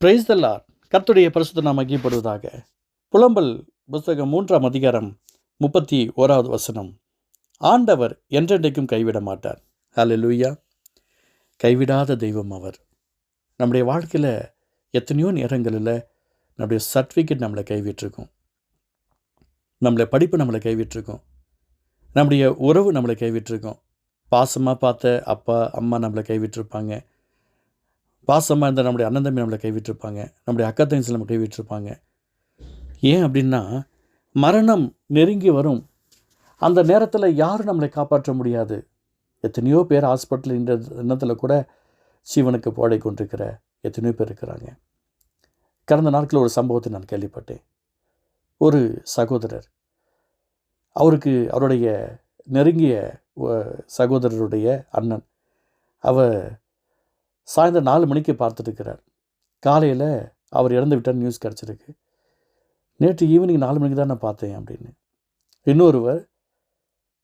Price தல்லார் கர்த்துடைய பரிசுத்த நாம் மகிப்படுவதாக புலம்பல் புஸ்தகம் மூன்றாம் அதிகாரம் முப்பத்தி ஓராவது வசனம். ஆண்டவர் என்றென்றைக்கும் கைவிட மாட்டார். ஹalleluya கைவிடாத தெய்வம் அவர். நம்முடைய வாழ்க்கையில் எத்தனையோ நேரங்களில் நம்முடைய சர்டிஃபிகேட் நம்மளை கைவிட்டிருக்கோம். நம்மளை படிப்பு நம்மளை கைவிட்டிருக்கோம். நம்முடைய உறவு நம்மளை கைவிட்டிருக்கோம். பாசமாக பார்த்த அப்பா அம்மா நம்மளை கைவிட்டிருப்பாங்க. பாசமாக இருந்த நம்முடைய அண்ணன் தம்பி நம்மளை கைவிட்டிருப்பாங்க. நம்முடைய அக்கா தங்கச்சி நம்ம கைவிட்டிருப்பாங்க. ஏன் அப்படின்னா மரணம் நெருங்கி வரும். அந்த நேரத்தில் யாரும் நம்மளை காப்பாற்ற முடியாது. எத்தனையோ பேர் ஹாஸ்பிட்டல் இந்த எண்ணத்தில் கூட சிவனுக்கு போடை கொண்டிருக்கிற எத்தனையோ பேர் இருக்கிறாங்க. கடந்த நாட்களில் ஒரு சம்பவத்தை நான் கேள்விப்பட்டேன். ஒரு சகோதரர். அவருக்கு அவருடைய நெருங்கிய சகோதரருடைய அண்ணன். அவர் சாயந்தரம் நாலு மணிக்கு பார்த்துட்டுருக்கிறார். காலையில் அவர் இறந்து விட்டார் நியூஸ் கிடச்சிருக்கு. நேற்று ஈவினிங் நாலு மணிக்கு தான் நான் பார்த்தேன் அப்படின்னு. இன்னொருவர்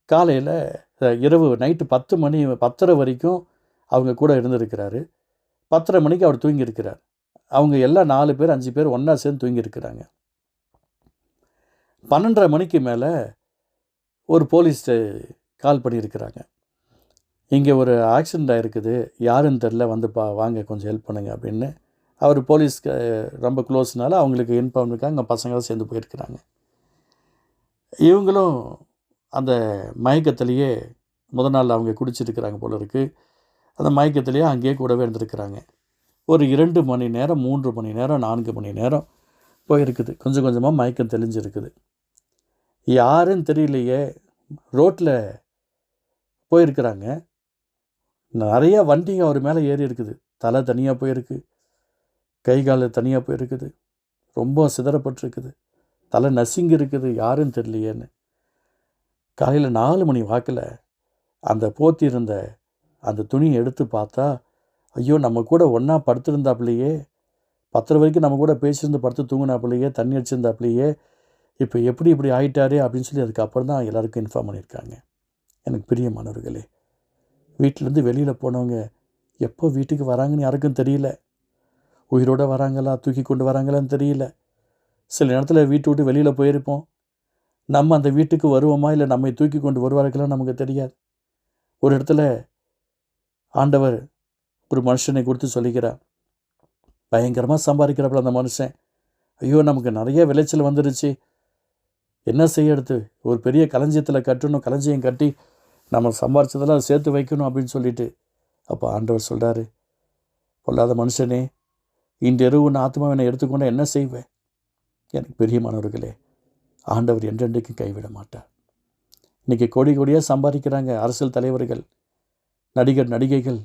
காலையில் இரவு நைட்டு பத்து மணி பத்தரை வரைக்கும் அவங்க கூட இருந்திருக்கிறாரு. பத்தரை மணிக்கு அவர் தூங்கியிருக்கிறார். அவங்க எல்லாம் நாலு பேர் அஞ்சு பேர் ஒன்றா சேர்ந்து தூங்கியிருக்கிறாங்க. பன்னெண்டரை மணிக்கு மேலே ஒரு போலீஸ்ட்டு கால் பண்ணியிருக்கிறாங்க. இங்கே ஒரு ஆக்சிடெண்ட் ஆகிருக்குது யாருன்னு தெரில வந்து பா வாங்க கொஞ்சம் ஹெல்ப் பண்ணுங்க அப்படின்னு. அவர் போலீஸ்க்கு ரொம்ப க்ளோஸ்னால அவங்களுக்கு இன்ஃபார்ம் இருக்காங்க. பசங்களும் சேர்ந்து போயிருக்கிறாங்க. இவங்களும் அந்த மயக்கத்திலேயே முத நாள் அவங்க குடிச்சிருக்கிறாங்க போல இருக்குது அந்த மயக்கத்திலேயே அங்கேயே கூடவே இருந்திருக்கிறாங்க. ஒரு இரண்டு மணி நேரம் மூன்று மணி நேரம் நான்கு மணி நேரம் போயிருக்குது. கொஞ்சம் கொஞ்சமாக மயக்கம் தெளிஞ்சிருக்குது. யாருன்னு தெரியலையே ரோட்டில் போயிருக்கிறாங்க. நிறைய வண்டிங்க அவர் மேலே ஏறி இருக்குது. தலை தனியாக போயிருக்கு. கை கால் தனியாக போயிருக்குது. ரொம்ப சிதறப்பட்டிருக்குது. தலை நசுங்கி இருக்குது யாருன்னு தெரியலையேன்னு. காலையில் நாலு மணி வாக்கில் அந்த போத்தி இருந்த அந்த துணியை எடுத்து பார்த்தா ஐயோ நம்ம கூட ஒன்றா படுத்திருந்தாப்புலையே பத்தரை வரைக்கும் நம்ம கூட பேசியிருந்து படுத்து தூங்கினாப்புலையே தண்ணி அடிச்சிருந்தாப்புலையே இப்போ எப்படி இப்படி ஆகிட்டாரே அப்படின்னு சொல்லி அதுக்கப்புறம் தான் எல்லாருக்கும் இன்ஃபார்ம் பண்ணியிருக்காங்க. எனக்கு பிரியமானவர்களே வீட்டிலேருந்து வெளியில் போனவங்க எப்போ வீட்டுக்கு வராங்கன்னு யாருக்கும் தெரியல. உயிரோடு வராங்களா தூக்கி கொண்டு வராங்களான்னு தெரியல. சில நேரத்தில் வீட்டை விட்டு வெளியில் போயிருப்போம். நம்ம அந்த வீட்டுக்கு வருவோமா இல்லை நம்மை தூக்கி கொண்டு வருவார்களா நமக்கு தெரியாது. ஒரு இடத்துல ஆண்டவர் ஒரு மனுஷனை கொடுத்து சொல்லிக்கிறார். பயங்கரமாக சம்பாதிக்கிறப்பல அந்த மனுஷன். ஐயோ நமக்கு நிறைய விளைச்சல் வந்துருச்சு. என்ன செய்யறது ஒரு பெரிய களஞ்சியத்தில் கட்டணும் களஞ்சியம் கட்டி நம்ம சம்பாரிச்சதெல்லாம் சேர்த்து வைக்கணும் அப்படின்னு சொல்லிட்டு. அப்போ ஆண்டவர் சொல்கிறாரு பொல்லாத மனுஷனே இன்றிரவு உன் ஆத்மாவை எடுத்துக்கொண்டு என்ன செய்வேன்? எனக்கு பிரியமானவர்களே ஆண்டவர் என்றென்றைக்கும் கைவிட மாட்டார். இன்றைக்கி கோடி கோடியாக சம்பாதிக்கிறாங்க அரசியல் தலைவர்கள் நடிகர் நடிகைகள்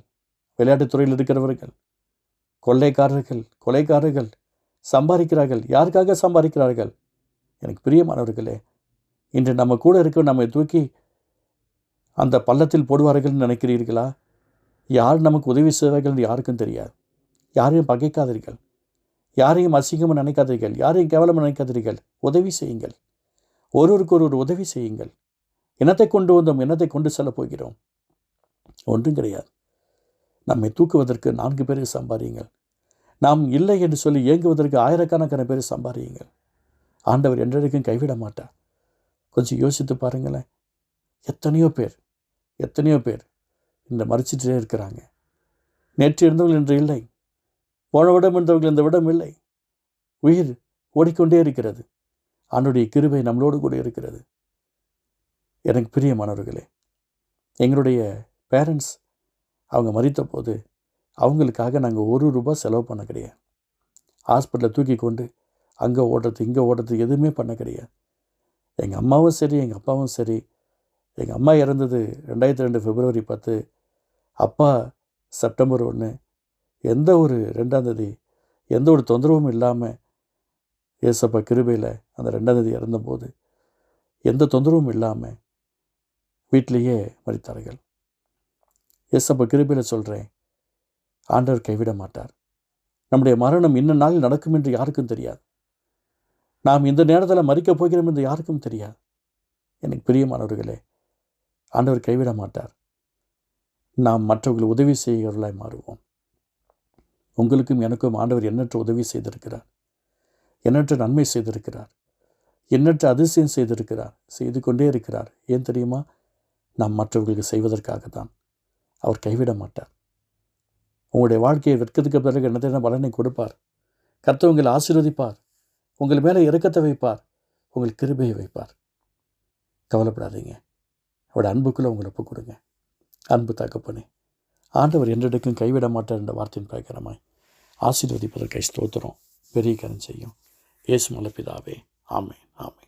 விளையாட்டுத் துறையில் இருக்கிறவர்கள் கொள்ளைக்காரர்கள் கொலைக்காரர்கள் சம்பாதிக்கிறார்கள். யாருக்காக சம்பாதிக்கிறார்கள்? எனக்கு பிரியமானவர்களே இன்று நம்ம கூட இருக்க நம்மை தூக்கி அந்த பள்ளத்தில் போடுவார்கள்னு நினைக்கிறீர்களா? யார் நமக்கு உதவி செய்வார்கள் யாருக்கும் தெரியாது. யாரையும் பகைக்காதீர்கள். யாரையும் அசிங்கமாக நினைக்காதீர்கள். யாரையும் கேவலமாக நினைக்காதீர்கள். உதவி செய்யுங்கள். ஒருவருக்கு ஒரு உதவி செய்யுங்கள். இனத்தை கொண்டு வந்தோம் இனத்தை கொண்டு செல்ல போகிறோம். ஒன்றும் கிடையாது. நம்மை தூக்குவதற்கு நான்கு பேரை சம்பாதியுங்கள். நாம் இல்லை என்று சொல்லி இயங்குவதற்கு ஆயிரக்கணக்கான பேரை சம்பாதியுங்கள். ஆண்டவர் என்றைக்கும் கைவிட மாட்டார். கொஞ்சம் யோசித்து பாருங்களேன். எத்தனையோ பேர் எத்தனையோ பேர் இந்த மறைச்சிட்டே இருக்கிறாங்க. நேற்று இருந்தவர்கள் இன்று இல்லை. போன விடம் இருந்தவர்கள் இந்த விடம் இல்லை. உயிர் ஓடிக்கொண்டே இருக்கிறது. ஆண்டுடைய கிருபை நம்மளோடு கூட இருக்கிறது. எனக்கு பிரியமானவர்களே எங்களுடைய பேரண்ட்ஸ் அவங்க மறித்த போது அவங்களுக்காக நாங்கள் ஒரு ரூபாய் செலவு பண்ண கிடையாது. ஹாஸ்பிட்டலில் தூக்கி கொண்டு அங்கே ஓடுறது இங்கே ஓடுறது எதுவுமே பண்ண கிடையாது. எங்கள் அம்மாவும் சரி எங்கள் அப்பாவும் சரி எங்கள் அம்மா இறந்தது ரெண்டாயிரத்தி ரெண்டு பிப்ரவரி பத்து. அப்பா செப்டம்பர் ஒன்று. எந்த ஒரு ரெண்டாந்தேதி எந்த ஒரு தொந்தரவும் இல்லாமல் ஏசப்பா கிருபையில் அந்த ரெண்டாந்தேதி இறந்தபோது எந்த தொந்தரவும் இல்லாமல் வீட்டிலேயே மறித்தார்கள் ஏசப்பா கிருபையில் சொல்கிறேன் ஆண்டவர் கைவிட மாட்டார். நம்முடைய மரணம் இன்ன நாளில் நடக்கும் என்று யாருக்கும் தெரியாது. நாம் இந்த நேரத்தில் மறிக்கப் போகிறோம் என்று யாருக்கும் தெரியாது. எனக்கு பிரியமானவர்களே ஆண்டவர் கைவிட மாட்டார். நாம் மற்றவர்கள் உதவி செய்கிறவர்களாய் மாறுவோம். உங்களுக்கும் எனக்கும் ஆண்டவர் எண்ணற்ற உதவி செய்திருக்கிறார். எண்ணற்ற நன்மை செய்திருக்கிறார். எண்ணற்ற அதிசயம் செய்திருக்கிறார். செய்து கொண்டே இருக்கிறார். ஏன் தெரியுமா? நாம் மற்றவர்களுக்கு செய்வதற்காக தான் அவர் கைவிட மாட்டார். உங்களுடைய வாழ்க்கையை வெட்கத்துக்கு பிறகு என்னதான பலனை கொடுப்பார். கர்த்தவங்களை ஆசீர்வதிப்பார். உங்கள் மேலே இறக்கத்தை வைப்பார். உங்கள் கிருபையை வைப்பார். கவலைப்படாதீங்க. அவருடைய அன்புக்குள்ளே உங்களை ஒப்பு கொடுங்க. அன்பு தகப்பனே ஆண்டவர் என்றெடுக்கும் கைவிட மாட்டார் என்ற வார்த்தையின் பிரகாரமாய் ஆசீர்வதிப்பதற்கை ஸ்தோத்திரம். பெரிய கரன் செய்யும். இயேசு மலப்பிதாவே ஆமே ஆமே